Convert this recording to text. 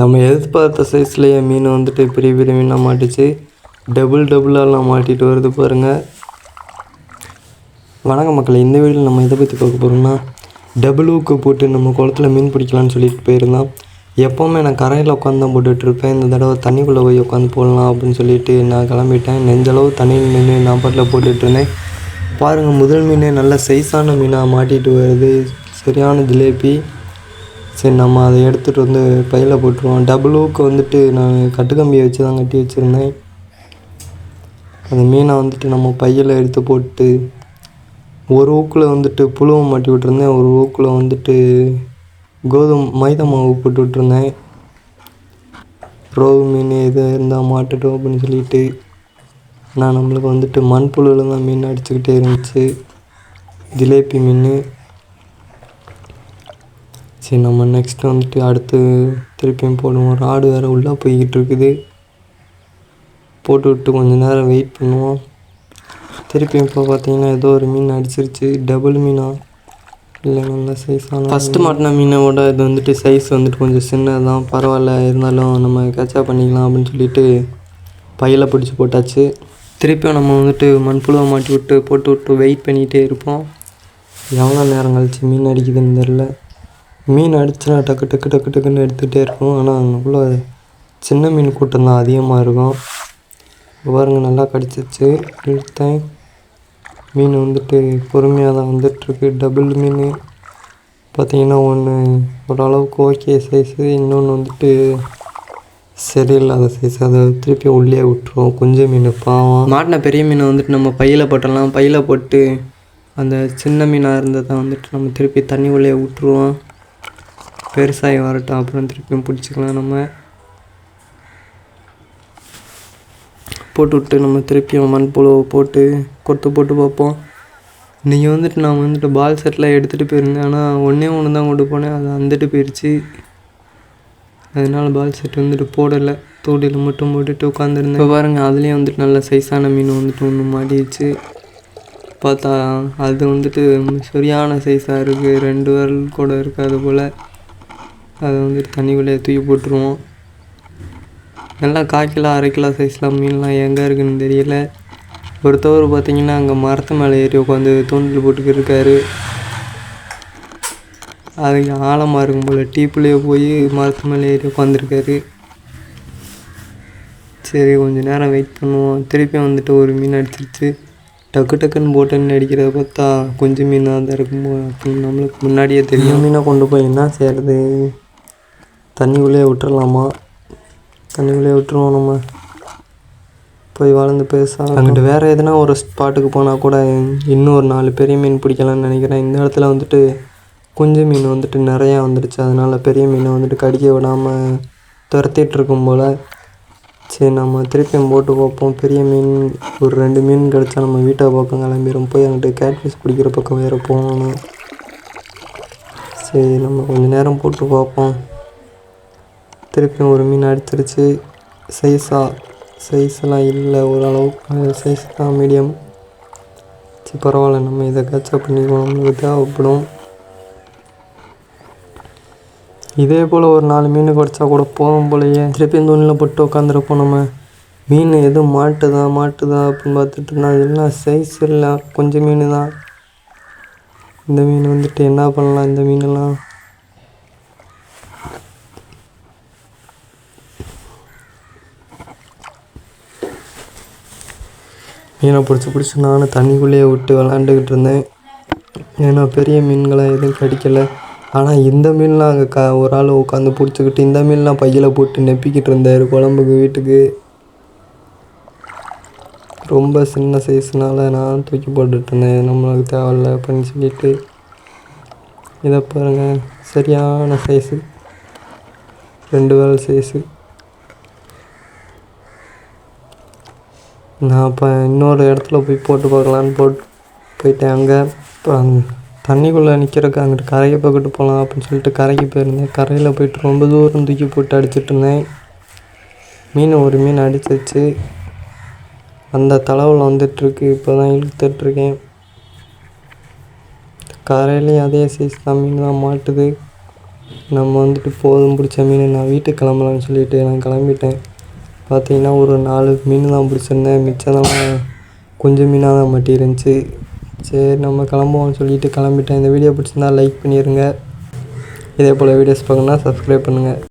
நம்ம எதிர்பார்த்த சைஸ்லேயே மீன் வந்துட்டு பெரிய பெரிய மீனாக மாட்டிச்சு. டபுள் டபுளாலாம் மாட்டிட்டு வருது பாருங்கள் வணக்க மக்களை இந்த வீடியோவில் நம்ம எதை பற்றி பார்க்க போகிறோம்னா டபுள் ஊக்கு போட்டு நம்ம குளத்துல மீன் பிடிக்கலான்னு சொல்லிட்டு போயிருந்தோம். எப்போவுமே நான் கரையில் உட்காந்து தான் போட்டுட்ருப்பேன் இந்த தடவை தண்ணிக்குள்ளே போய் உட்காந்து போடலாம் அப்படின்னு சொல்லிட்டு நான் கிளம்பிட்டேன். நெஞ்சளவு தண்ணியில் நின்று நான் பாட்டில் போட்டுட்ருந்தேன் பாருங்கள் முதல் மீனே நல்ல சைஸான மீனாக மாட்டிட்டு வருது. சரியான ஜிலேபி. சரி நம்ம அதை எடுத்துகிட்டு வந்து பையில் போட்டுருவோம். டபுள் ஊக்கு வந்துட்டு நான் கட்டுக்கம்பியை வச்சு தான் கட்டி வச்சுருந்தேன். அந்த மீனை வந்துட்டு நம்ம பையில் எடுத்து போட்டு ஒரு ஊக்கில் வந்துட்டு புழுவை மாட்டி விட்டுருந்தேன். ஒரு ஊக்கில் வந்துட்டு கோதுமை மைதா மாவு போட்டு விட்டுருந்தேன். ரோகு மீன் எது இருந்தால் மாட்டுட்டோம் அப்படின்னு சொல்லிட்டு நான் நம்மளுக்கு வந்துட்டு மண்புழுவில் தான் மீன் அடிச்சுக்கிட்டே இருந்துச்சு. ஜிலேபி மீன். சரி நம்ம நெக்ஸ்ட் வந்துட்டு அடுத்து திருப்பியும் போடுவோம். ராடு வேறு உள்ளே போய்கிட்டு இருக்குது. போட்டு விட்டு கொஞ்ச நேரம் வெயிட் பண்ணுவோம். திருப்பி இப்போ பார்த்தீங்கன்னா ஏதோ ஒரு மீன் அடிச்சிருச்சு. டபுள் மீனா? இல்லை நல்ல சைஸான ஃபஸ்ட்டு மாட்டின மீனோட இது வந்துட்டு சைஸ் வந்துட்டு கொஞ்சம் சின்னது தான் பரவாயில்ல இருந்தாலும் நம்ம கேட்சப் பண்ணிக்கலாம் அப்படின்னு சொல்லிட்டு பையில் பிடிச்சி போட்டாச்சு. திருப்பியும் நம்ம வந்துட்டு மண்புழுவை மாட்டி விட்டு போட்டு விட்டு வெயிட் பண்ணிகிட்டே இருப்போம். எவ்வளோ நேரம் கழிச்சு மீன் அடிக்குதுன்னு தெரில மீன் அடிச்சுனா டக்கு டக்கு டக்கு டக்குன்னு எடுத்துகிட்டே இருக்கும் ஆனால் அவ்வளோ சின்ன மீன் கூட்டம் தான் அதிகமாக இருக்கும். பாருங்க நல்லா கடிச்சிச்சு இழுத்தேன் மீன் வந்துட்டு பொறுமையாக தான் வந்துட்டுருக்கு. டபுள் மீன். பார்த்தீங்கன்னா ஒன்று ஓரளவுக்கு ஓகே சைஸு இன்னொன்று வந்துட்டு சரியில்லாத சைஸ் அதை திருப்பி உள்ளே விட்டுருவோம். கொஞ்சம் மீன் பாவம். மாட்டின பெரிய மீனை வந்துட்டு நம்ம பையில் போட்டலாம் பையில் போட்டு அந்த சின்ன மீனாக இருந்ததை வந்துட்டு நம்ம திருப்பி தண்ணி உள்ளே விட்டுருவோம். பெருசாகி வரட்டும் அப்புறம் திருப்பியும் பிடிச்சிக்கலாம் நம்ம. போட்டு விட்டு நம்ம திருப்பியும் மண்புழுவை போட்டு கொத்து போட்டு பார்ப்போம். இன்றைக்கி வந்துட்டு நான் வந்துட்டு பால் செட்டில் எடுத்துகிட்டு போயிருந்தேன். ஆனால் ஒன்றே ஒன்று தான் கொண்டு போனேன். அது வந்துட்டு போயிடுச்சு அதனால பால் செட் வந்துட்டு போடலை. தூடியில் மட்டும் போட்டுட்டு உட்காந்துருந்தேன் இப்போ பாருங்கள் அதுலேயும் வந்துட்டு நல்ல சைஸான மீன் வந்துட்டு ஒன்று மாட்டிடுச்சு. பார்த்தா அது வந்துட்டு சரியான சைஸாக இருக்குது ரெண்டு வரல் கூட இருக்காது போல். அதை வந்துட்டு தண்ணிக்குள்ளே தூக்கி போட்டுருவோம். நல்லா கால் கிலோ அரை கிலோ சைஸ்லாம் மீன்லாம் எங்கே இருக்குன்னு தெரியல. ஒருத்தவர் பார்த்தீங்கன்னா அங்கே மரத்து மேலே ஏறி உட்காந்து தூண்டில் போட்டுக்கிட்டு இருக்காரு. அது ஆழமாக இருக்கும் போல் டீப்புலேயே போய் மரத்து மேலே ஏறி உட்காந்துருக்காரு. சரி கொஞ்சம் நேரம் வெயிட் பண்ணுவோம். திருப்பியும் வந்துட்டு ஒரு மீன் அடிச்சிருச்சு. டக்கு டக்குன்னு போட்டு அடிக்கிறத பார்த்தா கொஞ்சம் மீனாக தான் இருக்கும் அப்படின்னு நம்மளுக்கு முன்னாடியே தெரியும். மீனை கொண்டு போய் என்ன செய்கிறது தண்ணிக்குள்ளேயே விட்டுறலாமா? தண்ணிக்குள்ளேயே விட்டுருவோம் நம்ம. போய் வளர்ந்து பேச அங்கிட்டு வேறு எதுனா ஒரு ஸ்பாட்டுக்கு போனால் கூட இன்னும் ஒரு நாலு பெரிய மீன் பிடிக்கலாம்னு நினைக்கிறேன். இந்த இடத்துல வந்துட்டு குஞ்சு மீன் வந்துட்டு நிறையா வந்துடுச்சு. அதனால் பெரிய மீனை வந்துட்டு கடிக்க விடாமல் துரத்திட்டு இருக்கும் போல். சரி நம்ம திருப்பியும் போட்டு பார்ப்போம். பெரிய மீன் ஒரு ரெண்டு மீன் கிடச்சா நம்ம வீட்டை பக்கம் கிளம்பிடும் போய் அங்கிட்டு கேட்ஃபிஷ் பிடிக்கிற பக்கம் வேறு போகணும். சரி நம்ம கொஞ்சம் நேரம் போட்டு பார்ப்போம். திருப்பியும் ஒரு மீன் அடிச்சிருச்சு சைஸாக சைஸ்லாம் இல்லை ஓரளவுக்கு சைஸ் தான் மீடியம் சரி பரவாயில்ல. நம்ம இதை கேட்சப் பண்ணிக்குவோம் நம்மளுக்கு தேவைப்படும். இதே போல் ஒரு நாலு மீன் குறைச்சா கூட போகும் போலயே. திருப்பியும் துணியில் போட்டு உட்காந்துருப்போம் நம்ம. மீன் எதுவும் மாட்டுதா மாட்டுதா அப்படின்னு பார்த்துட்டு இருந்தா எல்லாம் சைஸ் இல்லை. கொஞ்சம் மீன் தான். இந்த மீன் வந்துட்டு என்ன பண்ணலாம்? இந்த மீனெல்லாம் மீனை பிடிச்சி பிடிச்சி நானும் தண்ணிக்குள்ளேயே விட்டு விளாண்டுக்கிட்டு இருந்தேன். ஏன்னா பெரிய மீன்களை எதுவும் கிடைக்கல. ஆனால் இந்த மீன்லாம் அங்கே க ஒரு ஆள் உட்காந்து பிடிச்சிக்கிட்டு இந்த மீன்லாம் பையில் போட்டு நெப்பிக்கிட்டு இருந்தார் குழம்புக்கு வீட்டுக்கு. ரொம்ப சின்ன சைஸ்னால நான் தூக்கி போட்டுட்டு இருந்தேன். நம்மளுக்கு தேவையில்ல அப்படின்னு சொல்லிட்டு. இதை பாருங்கள் சரியான சைஸு ரெண்டு வேலை சைஸு நான் இப்போ இன்னொரு இடத்துல போய் போட்டு பார்க்கலான்னு போட்டு போயிட்டேன். அங்கே இப்போ தண்ணிக்குள்ளே நிற்கிறக்கு அங்கிட்டு கரையை பக்கிட்டு போகலாம் அப்படின்னு சொல்லிட்டு கரைக்கு போயிருந்தேன். கரையில் போயிட்டு ரொம்ப தூரம் தூக்கி போட்டு அடிச்சிட்டு இருந்தேன். மீன் ஒரு மீன் அடிச்சிச்சு அந்த தளவில் வந்துட்டுருக்கு. இப்போ தான் இழுத்துட்ருக்கேன் கரையிலையும் அதே சைஸ் தான். மீன் தான் மாட்டுது. நம்ம வந்துட்டு போதும் பிடிச்ச மீன் நான் வீட்டுக்கு கிளம்பலான்னு சொல்லிட்டு நான் கிளம்பிட்டேன். பார்த்தீங்கன்னா ஒரு நாலு மீன் தான் பிடிச்சிருந்தேன் மிச்சதெல்லாம் கொஞ்சம் மீனாக தான் மாட்டிருந்துச்சு சரி நம்ம கிளம்புவோம்னு சொல்லிட்டு கிளம்பிட்டேன். இந்த வீடியோ பிடிச்சிருந்தா லைக் பண்ணிடுங்க இதே போல் வீடியோஸ் பார்க்கணுன்னா சப்ஸ்கிரைப் பண்ணுங்கள்